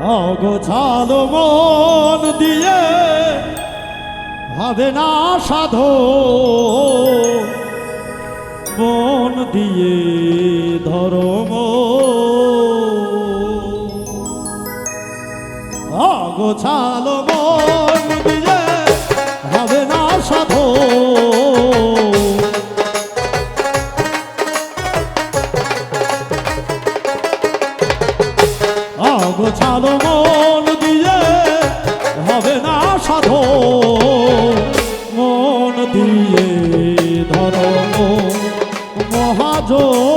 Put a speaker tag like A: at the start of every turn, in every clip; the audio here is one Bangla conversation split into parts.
A: অগোছালো মন দিয়ে। হবে না সাধো। মন দিয়ে ধর্ম অগোছালো গোছালো মন দিয়ে হবে না সাধো মন দিয়ে ধরো মহাজন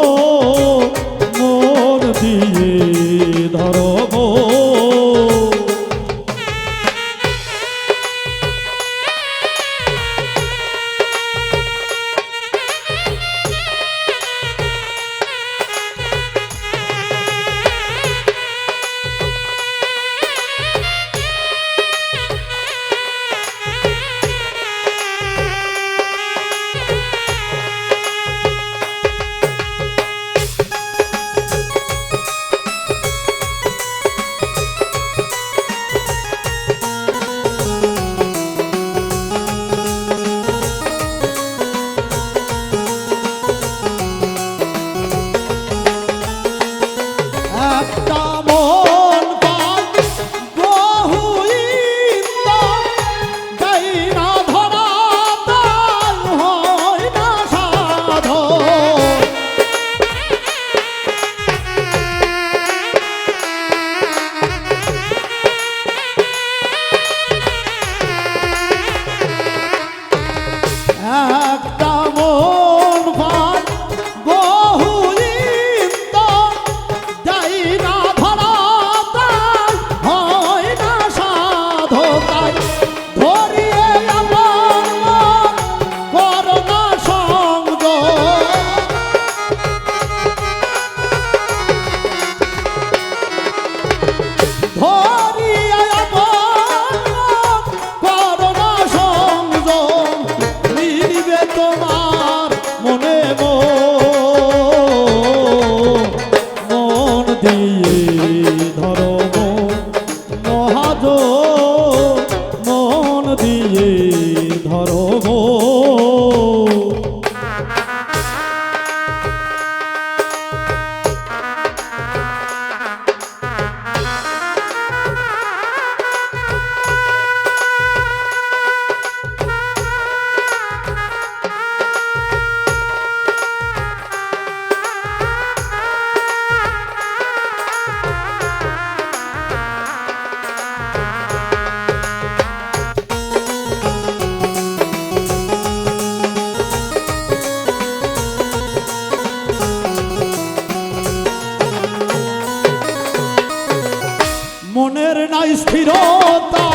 A: স্থিরতা।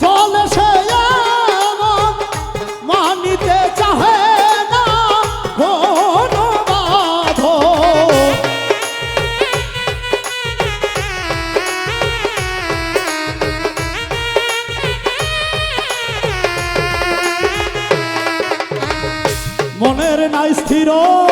A: চলে সে মানিতে চাহে না কোনো বাধ। মনের নাই স্থিরতা।